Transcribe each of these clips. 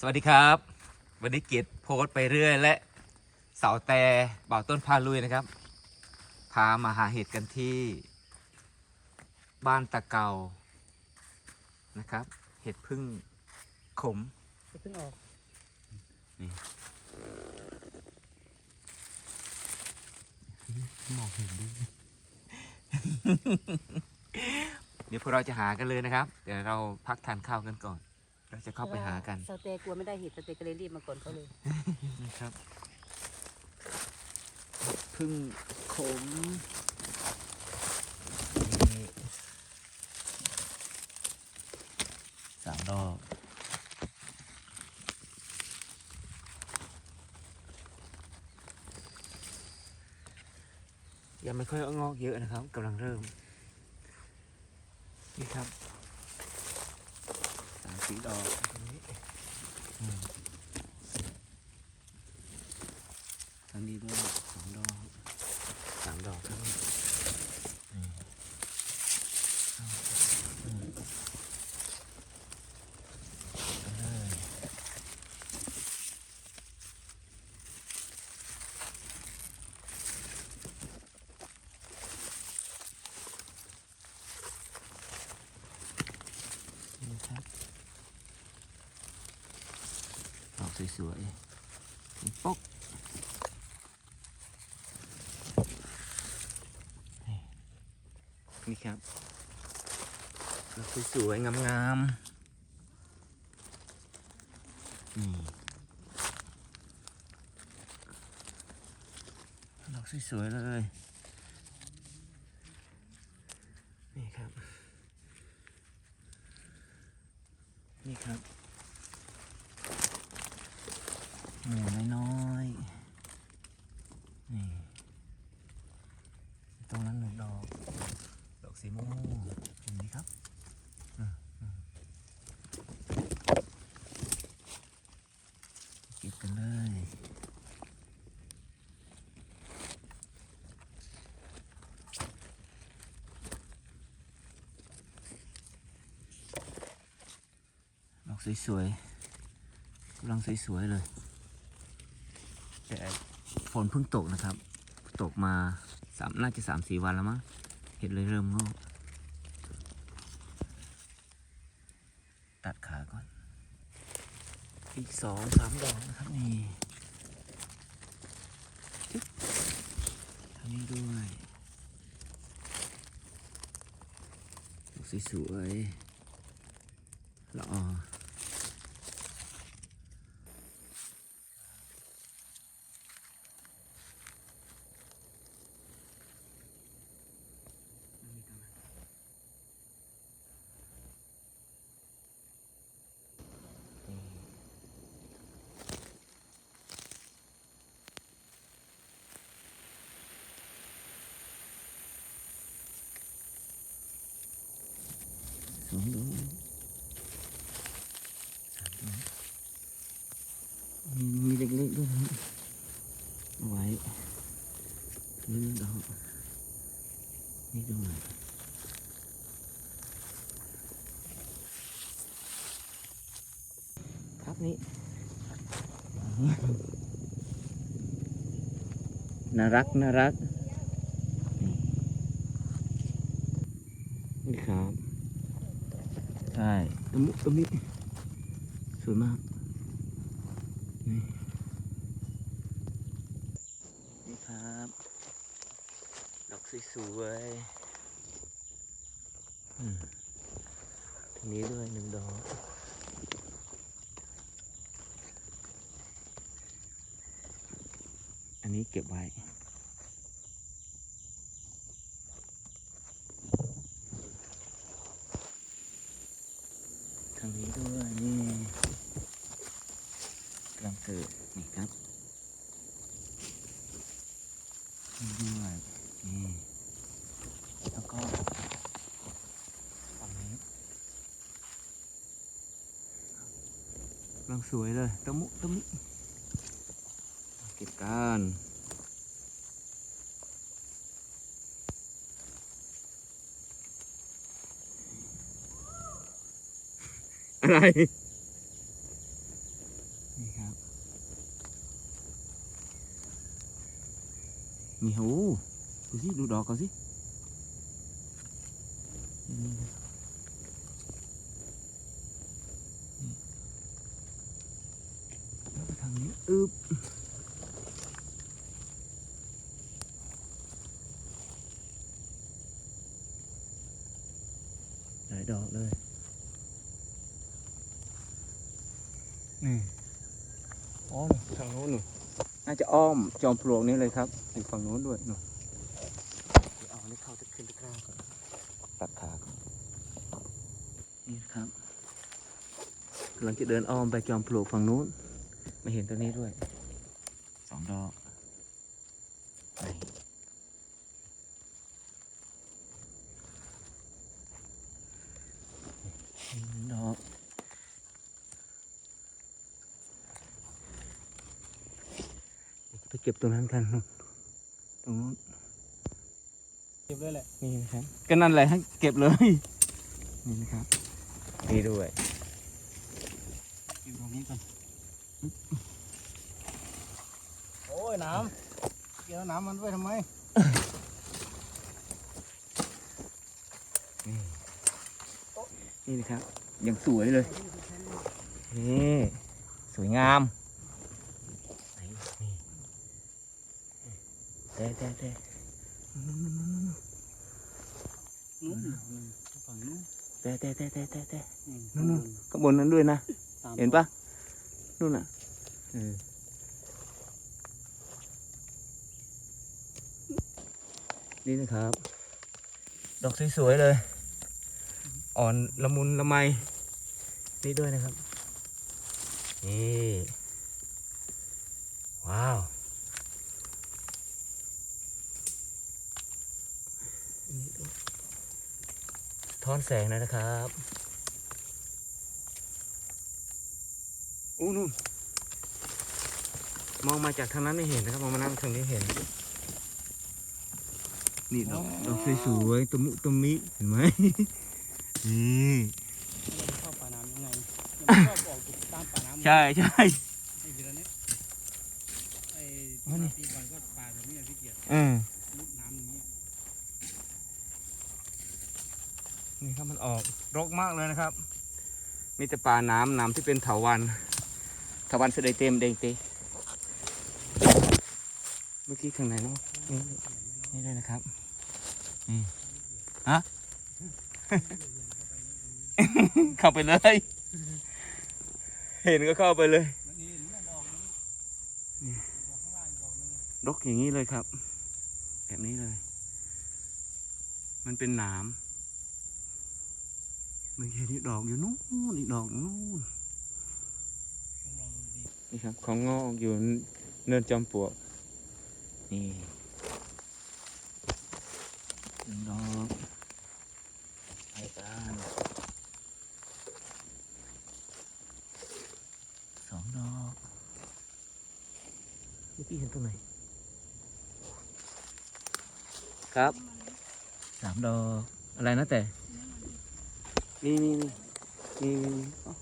สวัสดีครับ วันนี้เกียรติโพสต์ไปเรื่อย และเสาแต่บ่าวต้นพาลุยนะครับ พามาหาเห็ดกันที่ บ้านตะเกานะครับ เห็ดพึ่งขมเพิ่งออกมองเห็นด้วยเดี๋ยวพวกเราจะหากันเลยนะครับ เดี๋ยวเราพักทานข้าวกันก่อน เราจะเข้าไปหากันสเตย์กลัวไม่ได้เห็ดสเตย์ก็เลยรีบมาก่อนเขาเลยนะครับพึ่งขมนี่สามดอกยังไม่ค่อยงอกเยอะนะครับกำลังเริ่มนี่ครับ สีดอกตรงนี้อืม ทางนี้ด้วยสองดอกสามดอกครับนี่เอาอืมเอาเลยนี่ครับดอก สวยๆนี่ป๊กนี่ครับดอกสวยๆงามๆนี่ดอกสวยๆเลย นี่ครับ นี่ครับหมูน้อยๆนี่ ตรงนั้นหนึ่งดอก ดอกสีม่วงเห็นไหมครับอืมอืมเก็บกันเลย ดอก สวยๆกำลังสวยๆเลย แต่ฝนเพิ่งตกนะครับ ตกมาสามน่าจะสามสี่วันแล้วมั้งเห็ดเลยเริ่มงอกตัดขาก่อน อีกสองสามดอกนะครับนี่ทางนี้ด้วยสวยๆละออ สองดอกสามดอกมีมีเล็กๆด้วยนะไว้นี่ดอกนี่ด้วยครับนี่น่ารักน่ารักนี่ครับ ใช่ตรงนี้ตรงนี้สวยมากนี่นี่ครับ ดอกสวยๆอืมทีนี้ด้วยหนึ่งดอกอันนี้เก็บไว้ ทางนี้ด้วยนี่กำลังเกิดนี่ครับนี่ด้วยนี่แล้วก็ฝั่งนี้กำลังสวยเลยตะมุตะมิเก็บกัน อะไรนี่ครับนี่โอ้ดูสิดูดอกเขาสินี่ครับนี่แล้วไปทางนี้อึบหลายดอกเลย นี่ อ๋อทางโน้นหนูน่าจะอ้อมจอมปลวกนี้เลยครับอยู่ฝั่งโน้นด้วยหนูเดี๋ยวเอาไม้เข้าตะขึ้นตะกร้าก่อนตัดขาก่อนนี่ครับกำลังจะเดินอ้อมไปจอมปลวกฝั่งนู้นม่เห็นตัวนี้ด้วยสองดอกนี่หนึ่งดอก ไปเก็บตรงนั้นกันนู่นตรงนู้นเก็บเลยแหละนี่นะครับก็นั่นแหละให้เก็บเลยนี่นะครับนี่ด้วยเก็บตรงนี้ก่อนโอ้ยน้ำเกี่ยวน้ำมันไว้ทำไมนี่นะครับยังสวยเลยนี่สวยงามไหนนี่ เต้เต้เต้นู้นฝั่งนู้นเต้เต้เต้เต้เต้เต้นู่นข้างบนนั้นด้วยนะ เห็นปะนู่นน่ะเออนี่นะครับ ดอกสวยๆเลย อ่อนละมุนละไม นี่ด้วยนะครับ นี่ ว้าวนี่ด้วยสะ ท้อนแสงหนอยนะครับอู้นู่นมองมาจากทางนั้นไม่เห็นนะครับมองมานั่งทางนี้เห็น นี่ดอกดอกสวยๆตะมุตะมิเห็นไหมนี่มันเข้าป่าน้ำยังไงยังชอบออกตามป่าน้ำใช่ใช่ไอ้เดือนนี้ไอ้อ๋อนี่ปีก่อนก็ป่าแบบนี้อะพี่เกียรติเออมุดน้ำอย่างนี้ นี่ครับมันออก รกมากเลยนะครับ มีแต่ป่าน้ำน้ำที่เป็นเถาวันเถาวันเสด็จเต็มเด้งเตเมื่อกี้ข้างในเนาะนี่เลยนะครับนี่ฮะเข้าไปเลย เห็นก็เข้าไปเลยดกอกข้างล่างอีกดอกนึงอะรกอย่างนี้เลยครับ แบบนี้เลย มันเป็นหนาม มันเห็นอีกดอกอยู่นู้นอีกดอกนู้นลองลองดูดีนี่ครับของงอกอยู่เนินจอมปลวกนี่หนึ่งดอกไปกันสองดอกเมื่อกี้เห็นตรงไหนครับสามดอกอะไรนะแต่ นี่นี่นี่นี่นี่นี่อ๋อ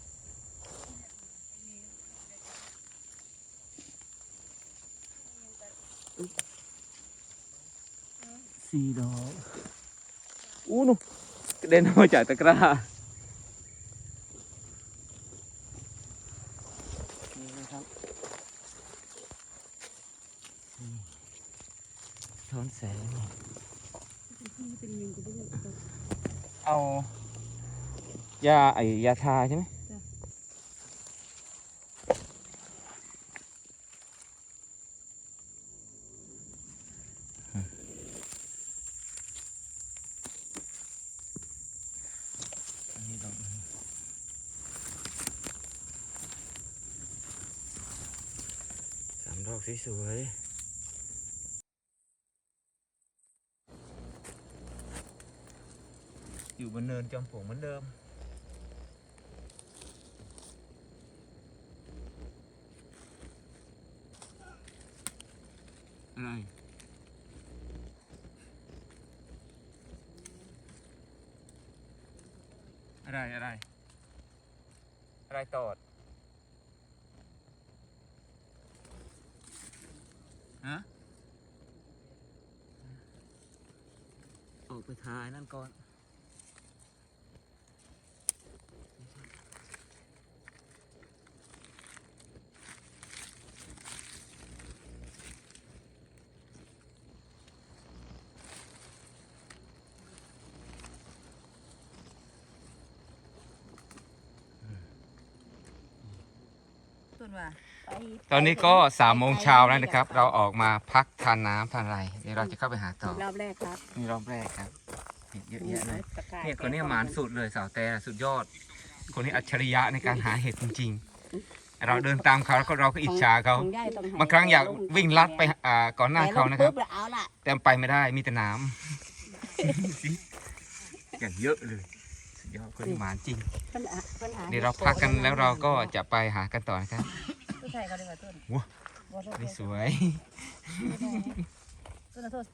สี่ดอกอู้นูกระเด็นออกมาจากตะกร้า นี่นะครับนี่ช้อนแสง เป็นมิงจะได้เลย เอา ยาไอยาทาใช่ไหมดอกสามดอกสวยๆอยู่บนเนินจอมปลวกเหมือนเดิม อะไร อะไร อะไร อะไรตอด ฮะ ออกไปทายนั่นก่อน ส่วนว่าไปตอนนี้ก็สามโมงเช้าแล้วนะครับ เราออกมาพักทานน้ำทานอะไรเดี๋ยวเราจะเข้าไปหาต่อรอบแรกครับนี่รอบแรกครับเห็ดเยอะแยะเลยประกาศเนี่ยคนนี้หมานสุดเลยสาวแต่สุดยอด คนนี้อัจฉริยะในการหาเห็ดจริง ๆ เราเดินตามเขาแล้วก็เราก็อิจฉาเขาของย่ต้องให้บางครั้งอยากวิ่งลัดไปอ่าก่อนหน้าเขานะครับแต่ลงปุ๊แล้วเอาล่ะแต่ไปไม่ได้มีแต่น้ำอย่างเยอะเลยสุดยอดคนนี้หมานจริงปัญหาปัญหา เดี๋ยวเราพักกันแล้วเราก็จะไปหากันต่อนะครับต้นไทรก็ได้ว่าต้นว้าบ่ต้นนี่สวยต้นต้น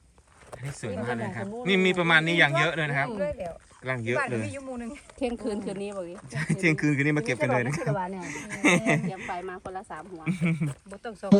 อันนี้สวยมากเลยครับ นี่มีประมาณนี้อย่างเยอะเลยนะครับเลยเดี๋ยวกำลังเยอะเลยเที่ยงคืนคืนนี้บอกอีกเที่ยงคืนคืนนี้มาเก็บกันเลยนะครับเมื่อเนี่ยเตรียมไฟมาคนละสามหัวบ่ต้องส่ง